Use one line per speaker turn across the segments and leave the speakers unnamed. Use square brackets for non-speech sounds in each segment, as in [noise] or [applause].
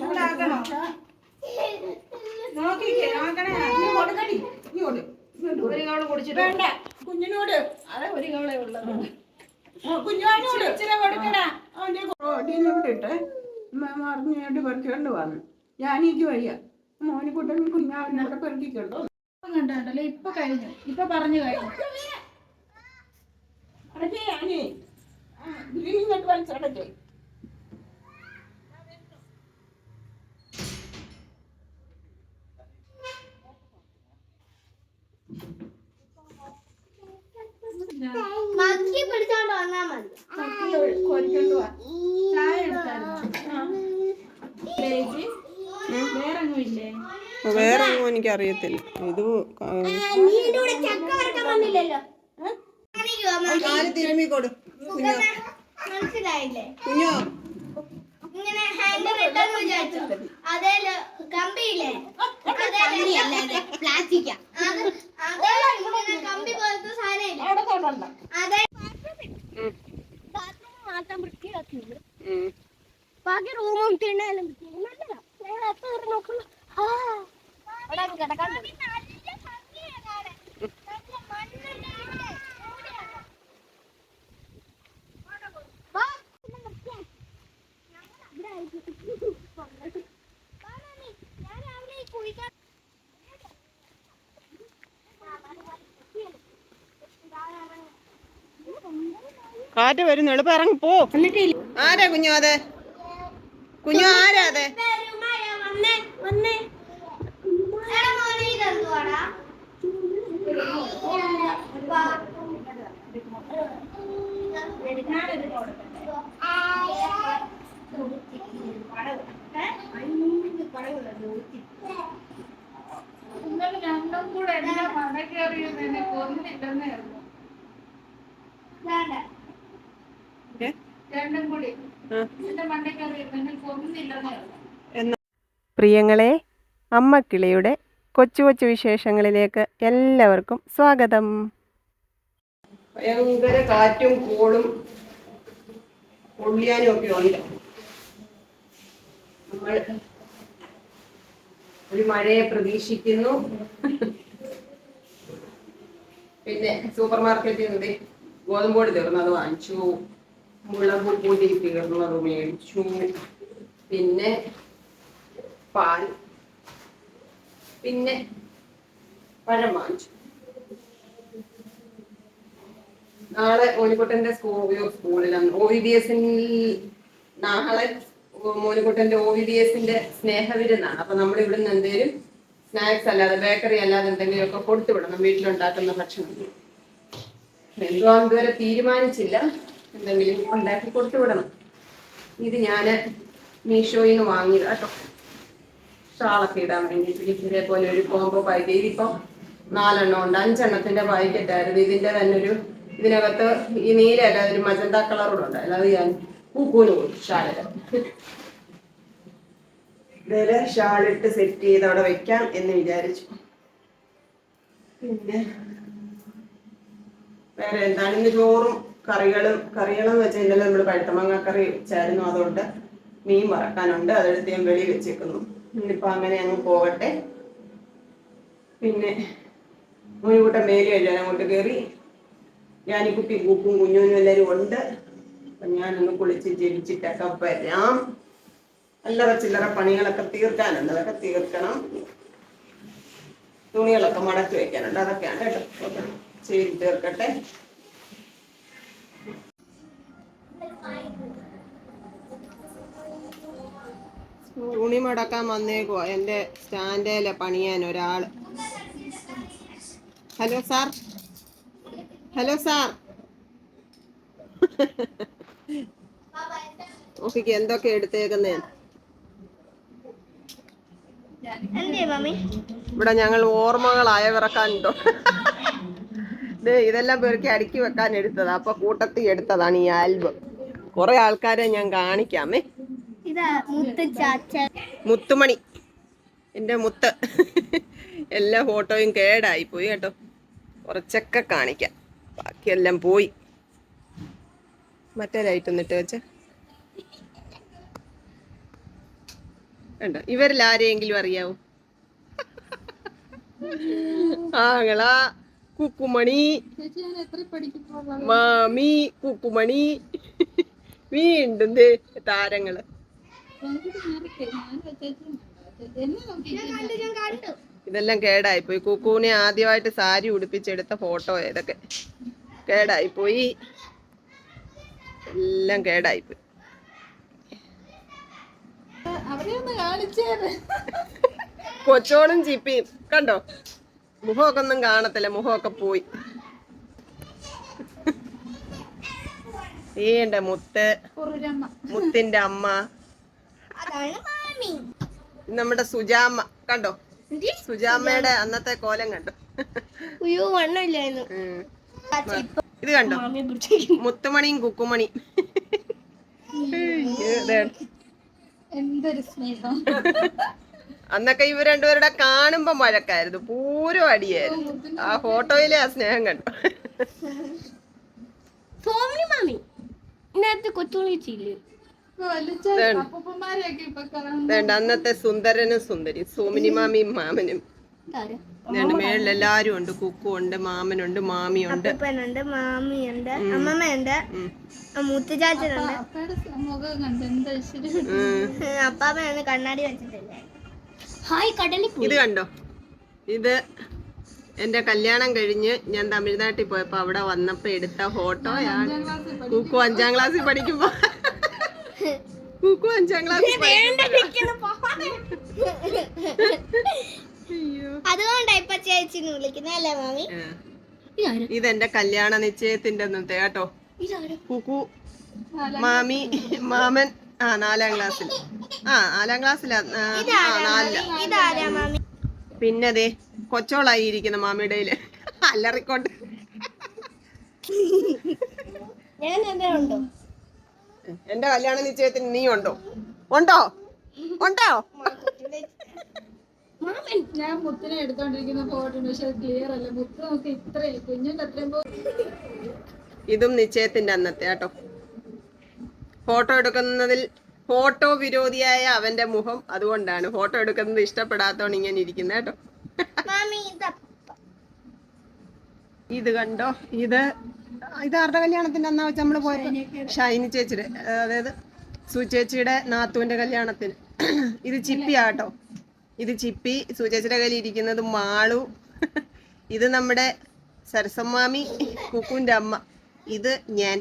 ചൂടാക്കണോ? നോക്കിക്കേ നോക്കണേ.
നീ കൊടുക്കടി. നീ കൊടു.
ഒരു കവൾ കുടിച്ചിട്ട്
വേണ്ട. കുഞ്ഞിനോട്.
അതെ ഒരു കവളേ ഉള്ളത്.
കുഞ്ഞുവാനോട്
ഇച്ചിരി കൊടുക്കടാ.
അവന്റെ കൊടീനെ വിട്ടിട്ട് മറിഞ്ഞേണ്ടി പെറുക്കിക്കൊണ്ട് വന്നു. ഞാനീക്ക് വയ്യ. മോനിക്കുട്ടൻ കുഞ്ഞാവിനോട് പെറുക്കിക്കൊണ്ടു
ഇപ്പൊ കണ്ടല്ലേ ഇപ്പൊ കഴിഞ്ഞു. ഇപ്പൊ പറഞ്ഞു കഴിഞ്ഞു.
അടക്കേ ഞാനേ ഇങ്ങോട്ട് വലിച്ചടച്ചേ
മക്കി പിടിച്ചോണ്ട് വന്നാ മതി.
കോരിക്കൊണ്ട് വാ
ചായ എടുത്തായിരുന്നു. ചേച്ചി വേറെങ്ങും ഇല്ലേ
വേറെ ഒന്നും എനിക്കറിയത്തില്ല. ഇത് ക-
കൂടെ ചക്ക വന്നില്ലല്ലോ. കാണിക്കുവാ മമ്മി.
കാൽ തിരുമ്മി കൊടു? കുഞ്ഞോ.
മനസ്സിലായില്ലേ?
കുഞ്ഞോ.
ഇങ്ങനെ ഹാൻഡിൽ ഇട്ടെന്ന് വിചാരിച്ചു. അതേലോ കമ്പിയില്ലേ? പ്ലാസ്റ്റിക്കാ. കമ്പി പോലത്തെ സാധനം അതെ ബാത്റൂം മാത്രം വൃത്തിയാക്കിയുള്ളൂ. ബാക്കി റൂമും തിണ്ണാലും നല്ലതാ ഞങ്ങൾ എത്ര നോക്കുള്ളൂ കിടക്കാൻ തോന്നി. വാ, ഒന്ന് വൃത്തിയാക്ക്. ഞങ്ങൾ അവിടെ ആയിരിക്കും. വാ, മാമി. ഞാൻ രാവിലെ ഈ കുഴിക്കാൻ
കാറ്റ് വരുന്നു. എളുപ്പം ഇറങ്ങി പോ. ആരാ കുഞ്ഞു അതെ? കുഞ്ഞു ആരാ അതെ?
വന്നേ വന്നേ എടാ
പടവുള്ളത് രണ്ടും കൂടെ
പ്രിയങ്ങളെ അമ്മക്കിളിയുടെ കൊച്ചു കൊച്ചു വിശേഷങ്ങളിലേക്ക് എല്ലാവർക്കും സ്വാഗതം. ഭയങ്കര കാറ്റും കോളും പൊള്ളിയാനും ഒക്കെ ഉണ്ട്. നമ്മൾ ഒരു മഴയെ പ്രതീക്ഷിക്കുന്നു. പിന്നെ സൂപ്പർ മാർക്കറ്റിൽ നിന്ന് ഗോതമ്പോട് തീർന്നു അത് വാങ്ങിച്ചു. മുളക് പൊടി അത് മേടിച്ചു. പിന്നെ പാൽ. പിന്നെ പഴം വാങ്ങിച്ചു. നാളെ ഓലിക്കുട്ടന്റെ സ്കൂൾ സ്കൂളിലാണ്. ഒ വി ബി എസിൽ നാളെ മോനിക്കുട്ടന്റെ ഒ വി ഡി എസിന്റെ സ്നേഹവിരുന്നാണ്. അപ്പൊ നമ്മൾ ഇവിടെ നിന്ന് എന്തേലും സ്നാക്സ് അല്ലാതെ ബേക്കറി അല്ലാതെ എന്തെങ്കിലും ഒക്കെ വിടണം. വീട്ടിലുണ്ടാക്കുന്ന ഭക്ഷണം. എന്തോ ഇതുവരെ തീരുമാനിച്ചില്ല. എന്തെങ്കിലും ഉണ്ടാക്കി കൊടുത്തു വിടണം. ഇത് ഞാൻ മീഷോയിൽ നിന്ന് വാങ്ങിയത് കേട്ടോ. ഷാളൊക്കെ ഇടാൻ വേണ്ടിയിട്ട്. ഇതേപോലെ ഒരു കോംബോ പാക്കറ്റ് ഇതിപ്പോ നാലെണ്ണം ഉണ്ട്. അഞ്ചെണ്ണത്തിന്റെ പാക്കറ്റ് ആയിരുന്നു ഇതിന്റെ തന്നെ ഒരു ഇതിനകത്ത് ഈ നീലല്ല ഒരു മജന്ത കളറുണ്ട് അല്ലാതെ ഞാൻ പൂക്കൂന് കൊടുത്തു ഷാളിൽ ഷാളിട്ട് സെറ്റ് ചെയ്ത് അവിടെ വെക്കാം എന്ന് വിചാരിച്ചു. പിന്നെ വേറെ എന്താണ്? ഇന്ന് ചോറും കറികളും കറികളെന്ന് വെച്ചാൽ ഇന്നലെ നമ്മൾ പഴുത്തമാങ്ങ കറി വെച്ചായിരുന്നു അതുകൊണ്ട് മീൻ വറക്കാനുണ്ട്. അതെടുത്ത് ഞാൻ വെളി വെച്ചേക്കുന്നു. ഇന്നിപ്പോ അങ്ങനെ അങ്ങ് പോകട്ടെ. പിന്നെ ഒരു കൂട്ടം മേലി അങ്ങോട്ട് കയറി. ഞാനിക്കുട്ടി കൂപ്പും കുഞ്ഞുനും എല്ലാവരും ഉണ്ട്. അപ്പൊ ഞാനൊന്ന് കുളിച്ച് ജനിച്ചിട്ടൊക്കെ വരാം. അല്ലറ ചില്ലറ പണികളൊക്കെ തീർക്കാനുണ്ട് അതൊക്കെ തീർക്കണം. തുണികളൊക്കെ മടക്കി വെക്കാനുണ്ട് അതൊക്കെയാണ് കേട്ടോ. ചെയ്ത് തീർക്കട്ടെ. തുണി മടക്കാൻ വന്നേക്കുവാ. എന്റെ സ്റ്റാൻഡേലെ പണിയാൻ ഒരാൾ. Hello sir. Hello sir. [laughs] നോക്കിക്ക് എന്തൊക്കെ എടുത്തേക്കുന്നേ? ഇവിടെ ഞങ്ങൾ ഓർമ്മകളായ വിറക്കാനുണ്ടോ ഇതെല്ലാം പേർക്ക് അടുക്കി വെക്കാൻ എടുത്തതാ. അപ്പൊ കൂട്ടത്തിൽ എടുത്തതാണ് ഈ ആൽബം. കുറെ ആൾക്കാരെ ഞാൻ കാണിക്കാമേ. മുത്തുമണി. എന്റെ മുത്ത്. എല്ലാ ഫോട്ടോയും കേടായി പോയി കേട്ടോ. കുറച്ചൊക്കെ കാണിക്കാം. ബാക്കിയെല്ലാം പോയി. മറ്റേ ലൈറ്റ് ഒന്നിട്ട് വെച്ച്. കണ്ടോ? ഇവരിൽ ആരെയെങ്കിലും അറിയാവൂ? [laughs] ആങ്ങള കുക്കുമണി മാമി കുക്കുമണി. വീണ്ടും
താരങ്ങൾ.
ഇതെല്ലാം കേടായിപ്പോയി. കുക്കുവിനെ ആദ്യമായിട്ട് സാരി ഉടുപ്പിച്ചെടുത്ത ഫോട്ടോ ഇതൊക്കെ കേടായിപ്പോയി. എല്ലാം കേടായിപ്പോയി.
അവരെ ഒന്ന് കാണിച്ചേര്.
കൊച്ചോളും ചിപ്പിയും. കണ്ടോ? മുഖമൊക്കെ ഒന്നും കാണത്തില്ല. മുഖമൊക്കെ പോയി. ഈണ്ട മുത്ത്.
കുറുരമ്മ.
മുത്തിന്റെ അമ്മ.
അതാണ് മാമി.
നമ്മുടെ സുജാമ്മ. കണ്ടോ?
എന്തി?
സുജാമ്മയുടെ അന്നത്തെ കോലം കണ്ടോ?
അയ്യോ വണ്ണമില്ലായിരുന്നു
ഇത് കണ്ടോ? മുത്തുമണിയും കുക്കുമണി.
എന്തൊരു സ്നേഹം.
അന്നൊക്കെ ഇവർ രണ്ടുപേരുടെ കാണുമ്പോ മഴക്കായിരുന്നു. പൂരം അടിയായിരുന്നു. ആ ഫോട്ടോയിലെ ആ സ്നേഹം കണ്ടു.
സോമിനി മാമി ഇന്നത്തെ
വേണ്ട. അന്നത്തെ സുന്ദരനും സുന്ദരി സോമിനി മാമിയും മാമനും. മേളിൽ എല്ലാരും ഉണ്ട്. കുക്കു ഉണ്ട് മാമനുണ്ട് മാമിയുണ്ട്.
അപ്പനുണ്ട് മാമിയുണ്ട് അമ്മമ്മയുണ്ട്. മുത്തുചാച്ചനുണ്ട്. അപ്പാമ്മയാണ് കണ്ണാടി വെച്ചിട്ടില്ലേ? ഹായ് കടലിൽ
ഇത് കണ്ടോ? ഇത് എന്റെ കല്യാണം കഴിഞ്ഞ് ഞാൻ തമിഴ്നാട്ടിൽ പോയപ്പോ അവിടെ വന്നപ്പോ എടുത്ത
ഫോട്ടോ
കുക്കു അഞ്ചാം ക്ലാസ്സിൽ പഠിക്കുമ്പോ. കുക്കു അഞ്ചാം ക്ലാസ്സിൽ
അതുകൊണ്ടാ ഇപ്പൊ ചേച്ചിന്ന് വിളിക്കുന്നത് അല്ലേ മാമി?
ഇതെന്റെ കല്യാണ നിശ്ചയത്തിന്റെ അന്നത്തെ കേട്ടോ. കുക്കു മാമി മാമൻ ആ നാലാം ക്ലാസ്സിൽ. ആ നാലാം ക്ലാസ്സിലാ
പിന്നതേ
പിന്നെ ദേ കൊച്ചോളായി ഇരിക്കുന്ന മാമിയുടെ അല്ലറിക്കോട്ട് അല്ലറിക്കൊണ്ട് എന്റെ കല്യാണ നിശ്ചയത്തിന് നീ ഉണ്ടോ? ഉണ്ടോ? ഉണ്ടോ?
മാമൻ
ഞാൻ മുത്തിനെ എടുത്തോണ്ടിരിക്കുന്ന ഫോട്ടോ പക്ഷെ ക്ലിയർ അല്ല. മുത്ത് നമുക്ക് ഇത്രയും കുഞ്ഞിന്റെ അത്രയും
ഇതും നിശ്ചയത്തിന്റെ അന്നത്തെ കേട്ടോ. ഫോട്ടോ എടുക്കുന്നതിൽ ഫോട്ടോ വിരോധിയായ അവന്റെ മുഖം അതുകൊണ്ടാണ് ഫോട്ടോ എടുക്കുന്നത് ഇഷ്ടപ്പെടാത്തോണ്ട് ഇങ്ങനെ ഇരിക്കുന്നത് കേട്ടോ.
മാമി ഇതാ.
ഇത് കണ്ടോ? ഇത് ഇത് ആരുടെ കല്യാണത്തിന്റെ അന്നാ വെച്ച് നമ്മൾ പോയത്? ഷൈനി ചേച്ചിയുടെ. അതായത് സു ചേച്ചിയുടെ നാത്തുവിന്റെ കല്യാണത്തിന്. ഇത് ചിപ്പിയാട്ടോ ഇത് ചിപ്പി സുചേച്ചിയുടെ കയ്യിൽ ഇരിക്കുന്നത് മാളു. ഇത് നമ്മുടെ സരസമ്മാമി കുക്കുവിന്റെ അമ്മ. ഇത് ഞാൻ.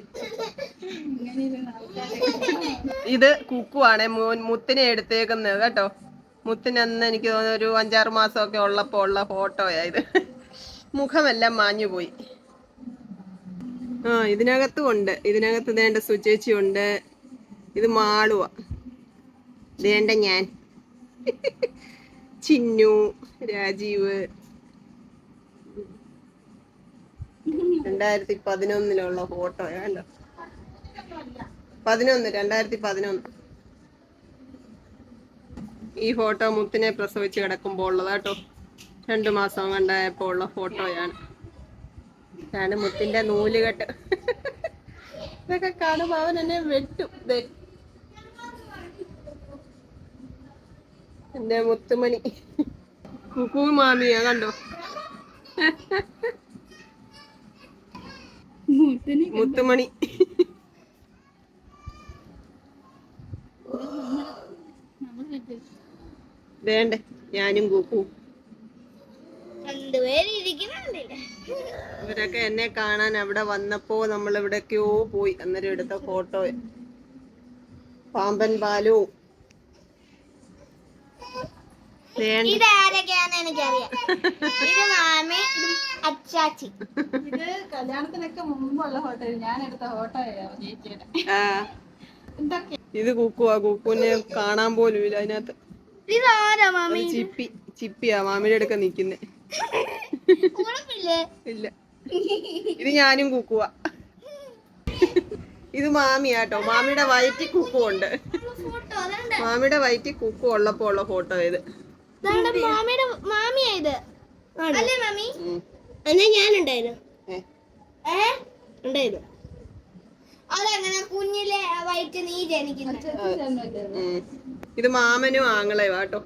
ഇത് കുക്കുവാണേ മോൻ മുത്തിനെ എടുത്തേക്കുന്നത് കേട്ടോ. മുത്തിന് അന്ന് എനിക്ക് തോന്നുന്നു ഒരു അഞ്ചാറ് മാസമൊക്കെ ഉള്ളപ്പോൾ ഉള്ള ഫോട്ടോയാ ഇത്. മുഖമെല്ലാം മാഞ്ഞു പോയി. ആ ഇതിനകത്തും ഉണ്ട് ഇതിനകത്ത് വേണ്ട സുചേച്ചി ഉണ്ട് ഇത് മാളുവ. വേണ്ട ഞാൻ. ചിന്നു രാജീവ്. രണ്ടായിരത്തി പതിനൊന്നിലുള്ള ഫോട്ടോ കണ്ടോ. പതിനൊന്ന് രണ്ടായിരത്തി പതിനൊന്ന് ഈ ഫോട്ടോ മുത്തിനെ പ്രസവിച്ച് കിടക്കുമ്പോൾ കേട്ടോ. രണ്ടു മാസം കണ്ടായപ്പോ ഉള്ള ഫോട്ടോയാണ് ഇതാണ് മുത്തിന്റെ നൂലുകെട്ട് ഇതൊക്കെ കാണുമ്പോ അവൻ എന്നെ വെട്ടും. എന്റെ മുത്തുമണി. കുക്കു മാമിയാ കണ്ടോ? മുത്തുമണി. വേണ്ടേ ഞാനും കുക്കു ഇവരൊക്കെ എന്നെ കാണാൻ അവിടെ വന്നപ്പോ നമ്മൾ എവിടേക്കോ പോയി. അന്നേരം എടുത്ത ഫോട്ടോ. പാമ്പൻ ബാലു. വേണ്ട.
ഇത് ആരൊക്കെയാന്ന് എനിക്കറിയാം. ഇത് മാമി ഇത് അച്ചാച്ചി.
ഇത് കല്യാണത്തിനൊക്കെ മുമ്പുള്ള ഹോട്ടൽ ഞാൻ എടുത്ത ചേച്ചിയുടെ.
ഇത് കുക്കുവാ കുക്കുവിനെ കാണാൻ പോലും ഇല്ല അതിനകത്ത്.
ഇത് ആരാ മാമി
ചിപ്പി ചിപ്പിയാ മാമിയുടെ അടുക്ക നിക്കുന്നേ. ഇല്ല. ഇത് ഞാനും കുക്കുവാ. ഇത് മാമിയാട്ടോ. മാമിയുടെ വയറ്റി കുക്കു ഉണ്ട്
ഫോട്ടോ അതുണ്ട്
മാമിയുടെ വയറ്റി കുക്കു ഉള്ളപ്പോ ഉള്ള ഫോട്ടോ ഇത്.
മാമിയുടെ മാമിയാ ഇത്. അല്ലേ മാമി. എന്നാ ഞാനുണ്ടായിരുന്നു. ഉണ്ടായിരുന്നു. അതങ്ങനെ കുഞ്ഞിലെ വയറ്റ് നീ ജനിക്കുന്നത്
ഇത് മാമനും
ആങ്ങളെ
വാട്ടോ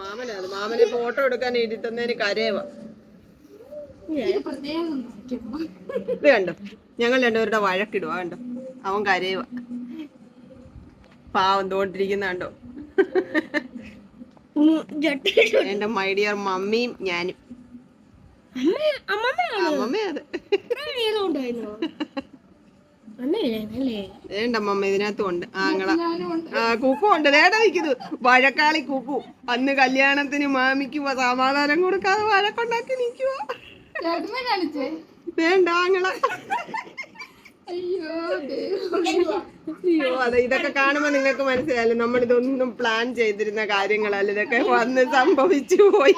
മാമനെ മാമനാ ഫോട്ടോ എടുക്കാൻ ഇരുത്തുന്നതിന് കരയവാ. ഇത് കണ്ടോ? ഞങ്ങൾ രണ്ടുപേരുടെ വഴക്കിടുവാ കണ്ടോ? അവൻ കരയുവാ. പാവം തോണ്ടിരിക്കുന്നുണ്ടോ? എന്റെ മൈഡിയർ മമ്മിയും ഞാനും. അമ്മമ്മ അത്. വേണ്ട അമ്മമ്മ ഇതിനകത്തും ഉണ്ട്. ആങ്ങള. ആ കുക്കു ഉണ്ട്. നേടാ നിൽക്കുന്നു വഴക്കാളി കുക്കു. അന്ന് കല്യാണത്തിന് മാമിക്ക് സമാധാനം കൊടുക്കാതെ വഴക്കുണ്ടാക്കി നിൽക്കുവോ വേണ്ട ആങ്ങള.
അയ്യോ
അതെ ഇതൊക്കെ കാണുമ്പോ നിങ്ങൾക്ക് മനസ്സിലായല്ലോ. നമ്മൾ ഇതൊന്നും പ്ലാൻ ചെയ്തിരുന്ന കാര്യങ്ങളല്ല. ഇതൊക്കെ വന്ന് സംഭവിച്ചു പോയി.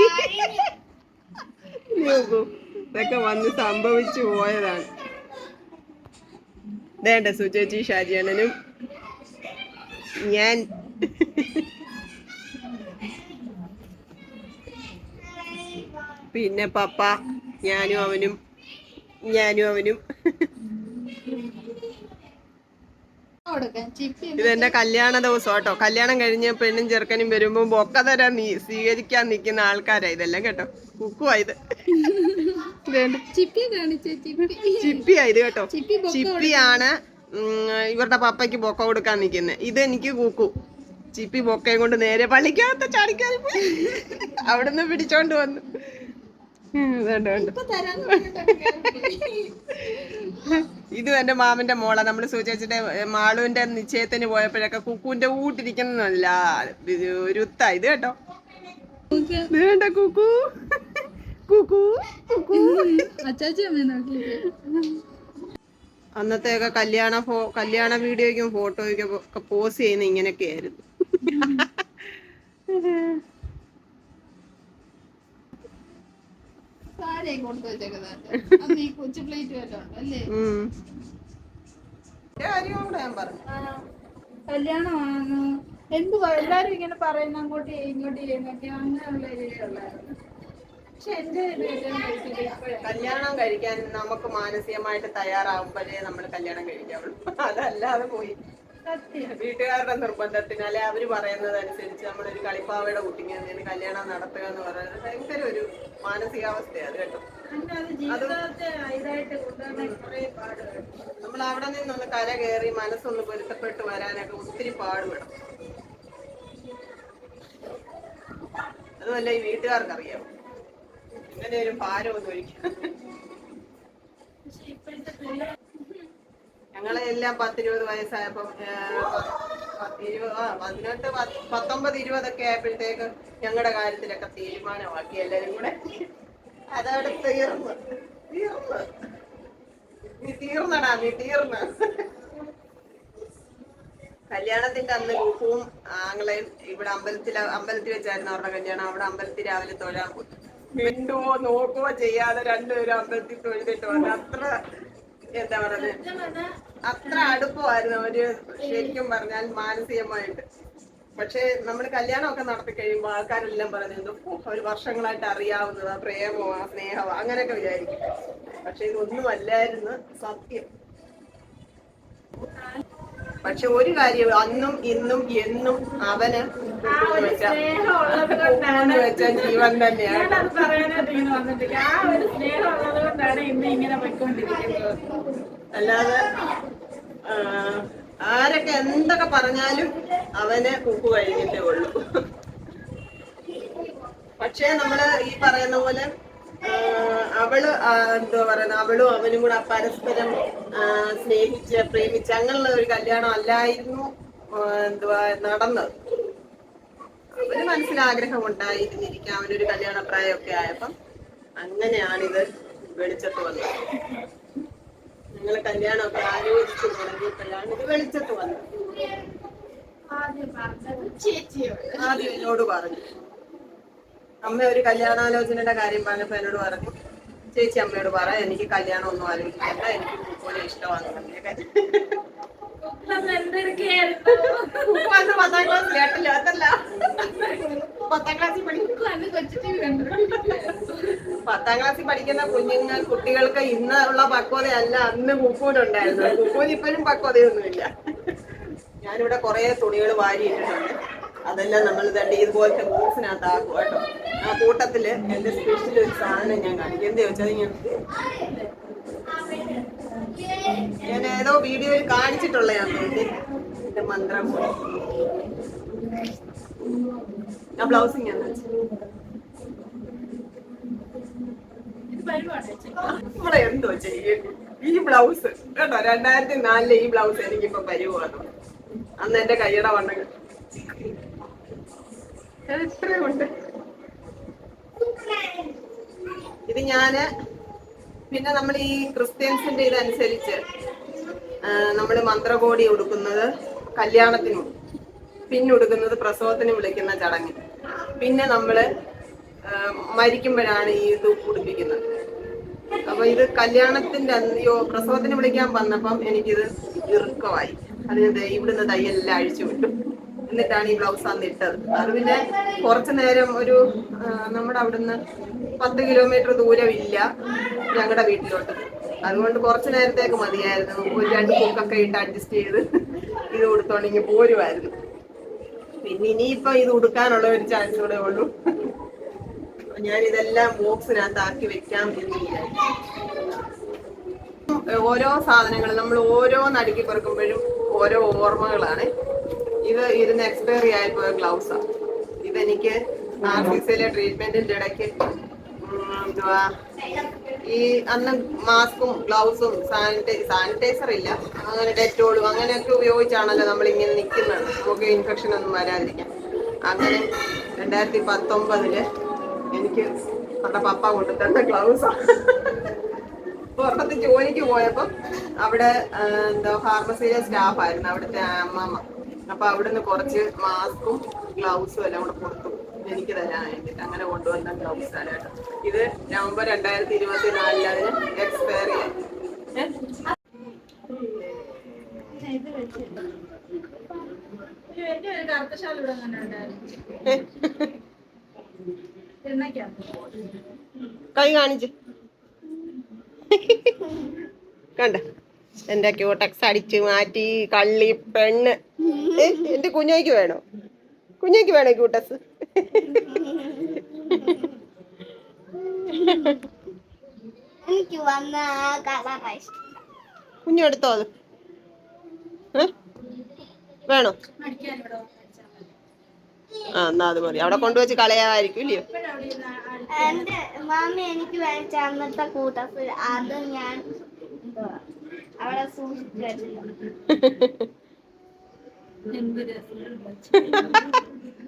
ഇതൊക്കെ വന്ന് സംഭവിച്ചു പോയതാണ്. വേണ്ട സുചേച്ചി ഷാജിയണ്ണനും ഞാൻ. പിന്നെ പപ്പ ഞാനും അവനും ഞാനും അവനും
കൊടുക്കാൻ ചിപ്പി
ഇതെന്റെ കല്യാണ ദിവസം കേട്ടോ. കല്യാണം കഴിഞ്ഞ് പെണ്ണും ചെറുക്കനും വരുമ്പോ ബൊക്ക തരാൻ നീ സ്വീകരിക്കാൻ നിൽക്കുന്ന ആൾക്കാരാ. ഇതെല്ലാം കേട്ടോ. കുക്കുവാ ഇത്. ഇതേണ്ട.
ചിപ്പി കാണിച്ചേ ചിപ്പി.
ചിപ്പിയാ ഇത് കേട്ടോ.
ചിപ്പി ബൊക്ക
ചിപ്പിയാണ് ഉം, ഇവരുടെ പപ്പയ്ക്ക് ബൊക്ക കൊടുക്കാൻ നിൽക്കുന്നത്. ഇത് എനിക്ക് കുക്കു. ചിപ്പി ബൊക്കയും കൊണ്ട് നേരെ പള്ളിക്കകത്ത് ചാടിക്കാൻ പോയി. അവിടുന്ന് പിടിച്ചോണ്ട് വന്നു. വേണ്ട വേണ്ട. ഇതും എന്റെ മാമന്റെ മോളാ. നമ്മൾ സൂചിച്ചിട്ട് മാളുവിന്റെ നിശ്ചയത്തിന് പോയപ്പോഴൊക്കെ കുക്കുവിന്റെ ഊട്ടിരിക്കുന്നല്ല ഒരു ഉത്ത. ഇത് കേട്ടോ. ഇത് വേണ്ട കുക്കു? കുക്കു അന്നത്തെയൊക്കെ കല്യാണ ഫോ കല്യാണ വീഡിയോയ്ക്കും ഫോട്ടോയ്ക്കും ഒക്കെ പോസ്റ്റ് ചെയ്യുന്ന ഇങ്ങനെയൊക്കെ ആയിരുന്നു [laughs]
കല്യാണമാണ് എന്തുവാ എല്ലാരും ഇങ്ങനെ പറയുന്ന അങ്ങോട്ട് ഇങ്ങോട്ട് ചെയ്യുന്നൊക്കെ അങ്ങനെയുള്ള രീതിയിലുള്ളായിരുന്നു പക്ഷെ എന്റെ
കല്യാണം കഴിക്കാൻ നമുക്ക് മാനസികമായിട്ട് തയ്യാറാവുമ്പോഴേ നമ്മൾ കല്യാണം കഴിക്കാവുള്ളൂ. [laughs] അതല്ലാതെ പോയി. വീട്ടുകാരുടെ നിർബന്ധത്തിനാലെ അവർ പറയുന്നത് അനുസരിച്ച് നമ്മളൊരു കളിപ്പാവയുടെ കുട്ടിക്ക് എന്തെങ്കിലും കല്യാണം നടത്തുക എന്ന് പറയുന്നത് ഭയങ്കര ഒരു മാനസികാവസ്ഥയാണ് കേട്ടോ.
കുറെ പാടുകൾ
നമ്മൾ അവിടെ നിന്നൊന്ന് കര കയറി മനസ്സൊന്ന് പൊരുത്തപ്പെട്ട് വരാനൊക്കെ ഒത്തിരി പാടുപെടും. അതുമല്ല ഈ വീട്ടുകാർക്ക് അറിയാം ഇങ്ങനെ ഒരു ഭാരമൊന്നും ഒഴിക്കും ഞങ്ങളെ എല്ലാം പത്തിരുപത് വയസ്സായപ്പം പതിനെട്ട് പത്ത് പത്തൊമ്പത് ഇരുപതൊക്കെ ആയപ്പോഴത്തേക്ക് ഞങ്ങളുടെ കാര്യത്തിലൊക്കെ തീരുമാനമാക്കി. എല്ലാരും കൂടെ അതവിടെ തീർന്ന്. തീർന്ന്. നീ തീർന്നടാ നീ തീർന്ന്. കല്യാണത്തിന്റെ അന്ന് ഗുഹവും ആങ്ങളെയും ഇവിടെ അമ്പലത്തിൽ അമ്പലത്തിൽ വെച്ചായിരുന്നു അവരുടെ കല്യാണം. അവിടെ അമ്പലത്തിൽ രാവിലെ തൊഴാൻ പോയി. മിണ്ടുവോ നോക്കുവോ ചെയ്യാതെ രണ്ടുപേരും അമ്പലത്തിൽ തൊഴുതിട്ട് വന്നു അത്ര എന്താ പറയുന്നത്? അത്ര അടുപ്പമായിരുന്നു അവർ ശരിക്കും പറഞ്ഞാൽ മാനസികമായിട്ട്. പക്ഷേ നമ്മൾ കല്യാണമൊക്കെ നടത്തി കഴിയുമ്പോൾ ആൾക്കാരെല്ലാം പറയുന്നത് "ഓ, ഒരു വർഷങ്ങളായിട്ട് അറിയാവുന്നതാ പ്രേമോ സ്നേഹമോ അങ്ങനെയൊക്കെ വിചാരിക്കും. പക്ഷെ ഇതൊന്നും അല്ലായിരുന്നു സത്യം. പക്ഷെ ഒരു കാര്യം അന്നും ഇന്നും എന്നും അവന് വെച്ചാ ജീവൻ തന്നെയാണ്. അല്ലാതെ ആരൊക്കെ എന്തൊക്കെ പറഞ്ഞാലും അവന് കുക്കു കഴിഞ്ഞിട്ടേ ഉള്ളൂ. പക്ഷേ നമ്മൾ ഈ പറയുന്ന പോലെ അവൾ എന്താ പറയുന്നത് അവളും അവനും കൂടെ പരസ്പരം സ്നേഹിച്ച് പ്രേമിച്ച് അങ്ങനെയുള്ള ഒരു കല്യാണം അല്ലായിരുന്നു എന്തുവാ നടന്നത്. അവന് മനസ്സിൽ ആഗ്രഹം ഉണ്ടായിരുന്നിരിക്കാം അവനൊരു കല്യാണ പ്രായമൊക്കെ ആയപ്പം അങ്ങനെയാണിത് വെളിച്ചത്ത് വന്നത്. നിങ്ങൾ കല്യാണമൊക്കെ ആലോചിച്ചു തുടങ്ങിയപ്പോഴാണ് ഇത് വെളിച്ചത്ത് വന്നത്.
ആദ്യം
എന്നോട് പറഞ്ഞു. അമ്മ ഒരു കല്യാണാലോചനയുടെ കാര്യം പറഞ്ഞപ്പോ എന്നോട് പറഞ്ഞു ചേച്ചി അമ്മയോട് പറ എനിക്ക് കല്യാണം ഒന്നും ആലോചിക്കണ്ട എനിക്ക് പൂക്കോനെ ഇഷ്ടമാണ്. പത്താം ക്ലാസ് കേട്ടല്ലോ അതല്ല. പത്താം ക്ലാസ്സിൽ
കണ്ടു.
പത്താം ക്ലാസ്സിൽ പഠിക്കുന്ന കുഞ്ഞുങ്ങൾ കുട്ടികൾക്ക് ഇന്ന് ഉള്ള പക്വതയല്ല അന്ന് കുക്കൂനുണ്ടായിരുന്നു കുക്കൂന് ഇപ്പോഴും പക്വതയൊന്നുമില്ല. ഞാനിവിടെ കുറെ തുണികൾ വാരിയിട്ടിട്ടുണ്ട്. അതെല്ലാം നമ്മൾ തട്ടി ഇതുപോലത്തെ ബോക്സിനകത്ത് ആക്കും കേട്ടോ ആ കൂട്ടത്തിൽ എന്റെ സ്പെഷ്യൽ ഒരു സാധനം ഞാൻ കാണിക്കും. എന്താ വെച്ചാൽ ഞാൻ ഞാൻ ഏതോ വീഡിയോയിൽ കാണിച്ചിട്ടുള്ള ഞാൻ എന്റെ മന്ത്രം പോലെ. ഞാൻ ബ്ലൗസ് ഞാൻ. ഇവിടെ എന്തോ ചെയ്യേണ്ടി ഈ ബ്ലൗസ് കേട്ടോ രണ്ടായിരത്തി നാലിലെ ഈ ബ്ലൗസ് എനിക്കിപ്പോ പരുവാണ് അന്ന് എന്റെ കൈയുടെ വണ്ണങ്ങൾ ഇത് ഞാൻ പിന്നെ നമ്മൾ ഈ ക്രിസ്ത്യൻസിന്റെ ഇതനുസരിച്ച് നമ്മൾ മന്ത്രകോടി ഉടുക്കുന്നത് കല്യാണത്തിനും പിന്നുടുക്കുന്നത് പ്രസവത്തിന് വിളിക്കുന്ന ചടങ്ങ്. പിന്നെ നമ്മൾ ആ, മരിക്കുമ്പോഴാണ് ഈ ഇത് ഉടുപ്പിക്കുന്നത്. അപ്പൊ ഇത് കല്യാണത്തിന്റെ അന്ത്യോ പ്രസവത്തിന് വിളിക്കാൻ വന്നപ്പം എനിക്കിത് ഇറുക്കമായി. അതിന് ഇവിടുന്ന് തയ്യെല്ലാം അഴിച്ചു വിട്ടു. എന്നിട്ടാണ് ഈ ബ്ലൗസ് അന്ന് ഇട്ടത് അത് പിന്നെ കുറച്ചു നേരം ഒരു നമ്മുടെ അവിടുന്ന് പത്ത് കിലോമീറ്റർ ദൂരമില്ല ഞങ്ങളുടെ വീട്ടിലോട്ട്. അതുകൊണ്ട് കുറച്ചു നേരത്തേക്ക് മതിയായിരുന്നു. ഒരു രണ്ട് പൂക്കൊക്കെ ഇട്ട് അഡ്ജസ്റ്റ് ചെയ്ത് ഇത് കൊടുത്തോണ്ടെങ്കിൽ പോരുമായിരുന്നു പിന്നെ ഇനിയിപ്പോ ഇത് ഉടുക്കാനുള്ള ഒരു ചാൻസ് കൂടെ ഉള്ളൂ. ഞാൻ ഇതെല്ലാം ബോക്സിനകത്ത് ആക്കി വെക്കാം എന്ന് ഓരോ സാധനങ്ങൾ നമ്മൾ ഓരോ നടുക്കി പെറുക്കുമ്പോഴും ഓരോ ഓർമ്മകളാണ്. ഇത് ഇരുന്ന് എക്സ്പയറി ആയി പോയ ഗ്ലൗസാണ് ഇതെനിക്ക് ആർസിസിയിലെ ട്രീറ്റ്മെന്റിന്റെ ഇടയ്ക്ക് എന്തുവാ ഈ അന്ന് മാസ്കും ഗ്ലൗസും സാനിറ്റൈ സാനിറ്റൈസർ ഇല്ല. അങ്ങനെ ഡെറ്റോളും അങ്ങനെയൊക്കെ ഉപയോഗിച്ചാണല്ലോ നമ്മൾ ഇങ്ങനെ നിൽക്കുന്നത് നമുക്ക് ഇൻഫെക്ഷൻ ഒന്നും വരാതിരിക്കാം അങ്ങനെ രണ്ടായിരത്തി പത്തൊമ്പതിൽ എനിക്ക് നമ്മുടെ പപ്പ കൊണ്ടുതന്ന ഗ്ലൗസ് പുറത്ത് ജോലിക്ക് പോയപ്പം അവിടെ എന്തോ ഫാർമസിയിലെ സ്റ്റാഫ് ആയിരുന്നു അവിടുത്തെ അമ്മമ്മ. അപ്പൊ അവിടുന്ന് കുറച്ച് മാസ്കും ഗ്ലൗസും എല്ലാം കൂടെ കൊടുത്തു. എനിക്ക് തരാൻ വേണ്ടിട്ട് അങ്ങനെ കൊണ്ടുവന്ന ഗ്ലൗസ് ആണ് ഇത് നവംബർ രണ്ടായിരത്തി ഇരുപത്തി നാലിൽ അതിന് എക്സ്പയർ
ചെയ്യാൻ.
കൈ കാണിച്ച്. കണ്ട. എന്റെ ക്യൂട്ടക്സ് അടിച്ച് മാറ്റി കള്ളി പെണ്ണ്. എന്റെ കുഞ്ഞോയ്ക്ക് വേണോ? കുഞ്ഞോയ്ക്ക് വേണോ ക്യൂട്ടക്സ്?
എനിക്ക് വന്ന കളറാ ഇഷ്ടം
കുഞ്ഞു എടുത്തോ അത്? വേണോ? ആ എന്നാ അത് മതി. അവിടെ കൊണ്ടുവച്ച് കളയാമായിരിക്കും ഇല്ലയോ?
എന്റെ മാമി എനിക്ക് മേടിച്ച അന്നത്തെ കൂട്ടത്തിൽ അത് ഞാൻ അവിടെ സൂക്ഷിച്ചിട്ടുണ്ട്
എന്ത് രസം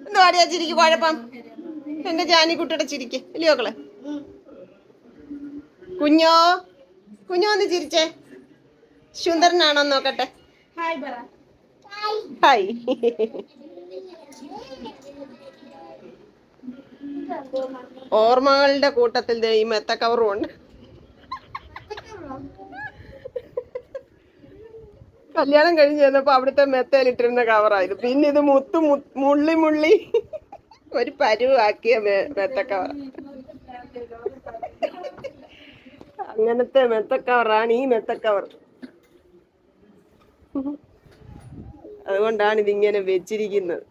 എന്താ പറയാ ചിരിക്ക് കുഴപ്പം? എന്റെ ജാനിക്കുട്ടിയുടെ ചിരിക്ക്. ഇല്ലയോ മക്കളെ? കുഞ്ഞോ? കുഞ്ഞോ ഒന്ന് ചിരിച്ചേ. സുന്ദരനാണോ നോക്കട്ടെ.
ഹായ് പറ?
ഓർമ്മകളുടെ കൂട്ടത്തിൽ ദേ ഈ മെത്ത കവറും ഉണ്ട്. കല്യാണം കഴിഞ്ഞ് ചെന്നപ്പോ അവിടുത്തെ മെത്തയിലിട്ടിരുന്ന കവറായത് പിന്നെ ഇത് മുത്തു മുള്ളി മുള്ളി ഒരു പരുവാക്കിയ മെത്ത കവർ അങ്ങനത്തെ മെത്ത കവറാണ് ഈ മെത്ത കവർ അതുകൊണ്ടാണ് ഇതിങ്ങനെ വെച്ചിരിക്കുന്നത്.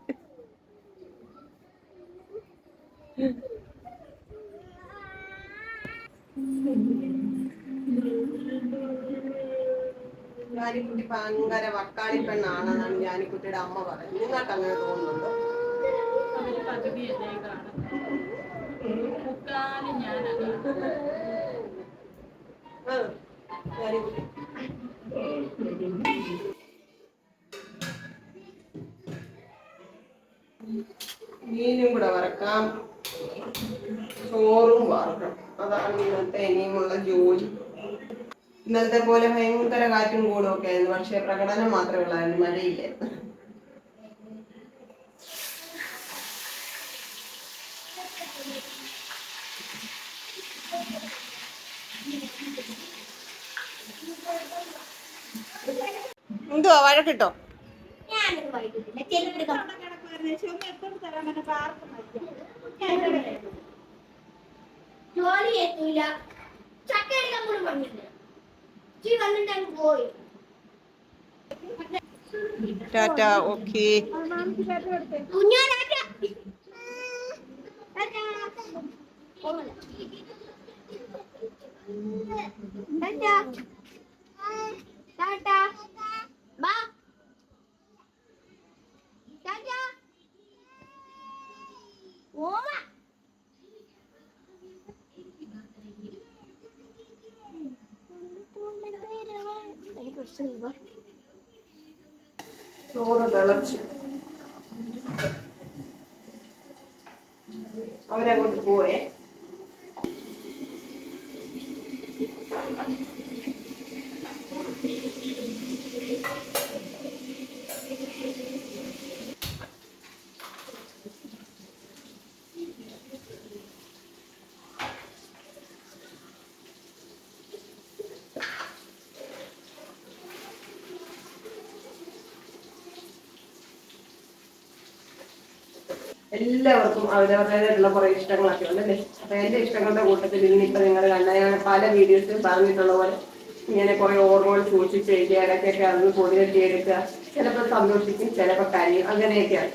ജാനിക്കുട്ടി ഭയങ്കര വക്കാളി പെണ്ണാണെന്നാണ് ജാനിക്കുട്ടിയുടെ അമ്മ പറയുന്നത്. നിങ്ങൾക്ക് അങ്ങനെ തോന്നുന്നുണ്ടോ. മീനും കൂടെ വറക്കാം. ചോറും വറക്കാം അതാണ് ഇന്നത്തെ ഇനിയുമുള്ള ജോലി. ഇന്നലത്തെ പോലെ ഭയങ്കര കാറ്റും കൂടും ഒക്കെ ആയിരുന്നു. പക്ഷെ പ്രകടനം മാത്രമേ ഉള്ളായിരുന്നു മഴയില്ലായിരുന്നു എന്തുവാ? വഴക്കിട്ടോ
ജോലി എത്തൂല. ചക്ക എടുക്കാൻ പോലും ചീ വന്നിട്ട് അങ്ങ് പോയി
ടാറ്റ ഓക്കെ
കുഞ്ഞോ ടാറ്റ ടാറ്റ പോകല ടാറ്റ ടാറ്റ ബാ ടാറ്റ ഓമ എനിക്ക് ഇഷ്ടമില്ല
ചോറ് തിളച്ചു അവരങ്ങോട്ട് പോയേ എല്ലാവർക്കും അവരവരുടേതായിട്ടുള്ള കുറെ ഇഷ്ടങ്ങളൊക്കെ ഉണ്ടല്ലേ അപ്പൊ എന്റെ ഇഷ്ടങ്ങളുടെ കൂട്ടത്തിൽ ഇന്നിപ്പോ നിങ്ങൾ കണ്ട ഞാൻ പല വീഡിയോസിലും പറഞ്ഞിട്ടുള്ള പോലെ ഇങ്ങനെ കുറെ ഓർമ്മകൾ സൂക്ഷിച്ച് കഴിക്കുക അതൊക്കെയൊക്കെ അന്ന് പൊടികെട്ടി എടുക്കുക. ചിലപ്പോൾ സന്തോഷിക്കും ചിലപ്പോൾ കരയും. അങ്ങനെയൊക്കെയാണ്.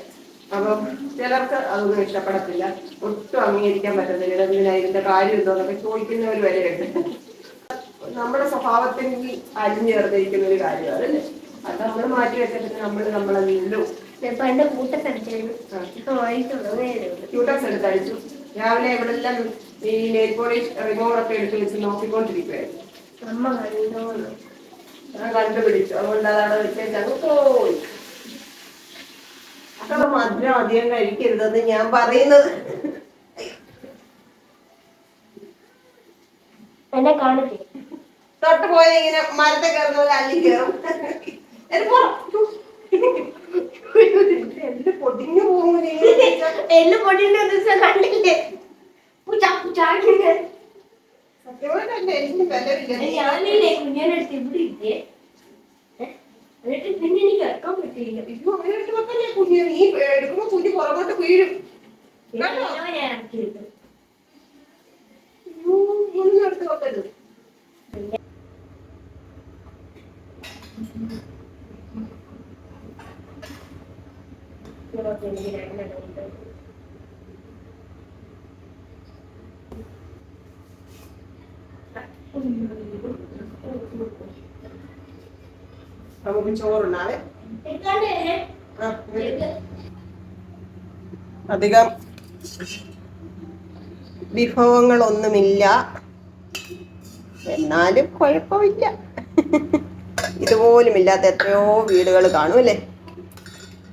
അപ്പം ചിലർക്ക് അതൊന്നും ഇഷ്ടപ്പെടത്തില്ല. ഒട്ടും അംഗീകരിക്കാൻ പറ്റത്തില്ല. ഇതിനാ ഇതിന്റെ കാര്യം എന്തോന്നൊക്കെ ചോദിക്കുന്നവർ വരെയുണ്ട് നമ്മുടെ സ്വഭാവത്തിൽ അലിഞ്ഞു ചേർന്നിരിക്കുന്ന ഒരു കാര്യമാണ് അല്ലേ? അത് നമ്മൾ മാറ്റി വെച്ചിട്ട് നമ്മൾ നമ്മളെ വീണ്ടും
ഇപ്പൊ എന്റെ കൂട്ടത്തടിച്ചായിരുന്നു ഇപ്പൊ വൈകിട്ടുള്ളതേ
ക്യൂട്ടക്സ് എടുത്തടിച്ചു രാവിലെ എവിടെല്ലാം ഈ നെയിൽ പോളിഷ് റിമൂവർ ഒക്കെ എടുത്ത് വെച്ച് നോക്കിക്കൊണ്ടിരിക്കുവായിരുന്നു.
അമ്മ കണ്ടോന്ന്
ഞാൻ കണ്ടുപിടിച്ചു. അതുകൊണ്ട് അതവിടെ വെച്ചേച്ച് അങ്ങ് പോയി. അപ്പൊ മധുരം അധികം കഴിക്കരുതെന്ന് ഞാൻ പറയുന്നത്.
എന്നെ കാണില്ലേ
തൊട്ട് പോയ ഇങ്ങനെ മരത്തെ കയറുന്ന പോലെ അല്ലി കയറും. എന്നിട്ട് പോ. എല്ല് പൊടിഞ്ഞു പോകും
എല്ല് പൊടിഞ്ഞു ദിവസം കണ്ടില്ലേ? പുച്ചാ
ബലമില്ല.
ഞാനില്ലേ കുഞ്ഞിനെടുത്ത് ഇവിടെ ഇല്ലേ? എന്നിട്ട് പിന്നെ എനിക്ക് ഇറക്കാൻ പറ്റിയില്ല.
ഇത് അങ്ങനെ ഇട്ട് കുഞ്ഞ് നീ എടുക്കുമ്പോ കുഞ്ഞ് പുറകോട്ട് വീഴും.
ഞാൻ ഇറക്കിയത്
ഒന്നും ഇത് അധികം വിഭവങ്ങളൊന്നുമില്ല. എന്നാലും കുഴപ്പമില്ല. ഇതുപോലും ഇല്ലാത്ത എത്രയോ വീടുകൾ കാണും അല്ലേ?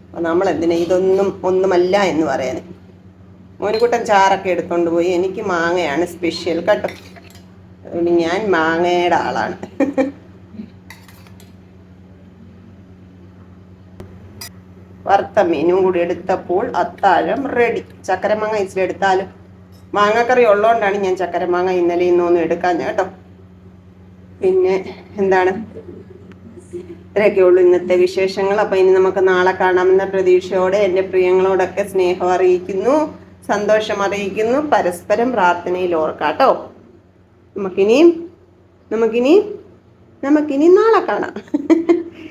അപ്പൊ നമ്മൾ എന്തിനാ ഇതൊന്നും ഒന്നുമല്ല എന്ന് പറയാൻ മോനുകുട്ടൻ ചാറൊക്കെ എടുത്തോണ്ട് പോയി. എനിക്ക് മാങ്ങയാണ് സ്പെഷ്യൽ കേട്ടോ. അതുകൊണ്ട് ഞാൻ മാങ്ങയുടെ ആളാണ്. വറുത്ത മീനും കൂടി എടുത്തപ്പോൾ അത്താഴം റെഡി ചക്കരമാങ്ങ ഇച്ചിരി എടുത്താലും മാങ്ങക്കറി ഉള്ളതുകൊണ്ടാണ് ഞാൻ ചക്കരമാങ്ങ ഇന്നലെ ഇന്നൊന്നും എടുക്കാൻ കേട്ടോ. പിന്നെ എന്താണ്? ഇത്രയൊക്കെ ഉള്ളൂ ഇന്നത്തെ വിശേഷങ്ങൾ. അപ്പൊ ഇനി നമുക്ക് നാളെ കാണാമെന്ന പ്രതീക്ഷയോടെ എന്റെ പ്രിയങ്ങളോടൊക്കെ സ്നേഹം അറിയിക്കുന്നു സന്തോഷം അറിയിക്കുന്നു. പരസ്പരം പ്രാർത്ഥനയിൽ ഓർക്കാട്ടോ. നമുക്കിനിയും നമുക്കിനിയും നമുക്കിനി നാളെ കാണാം. [laughs]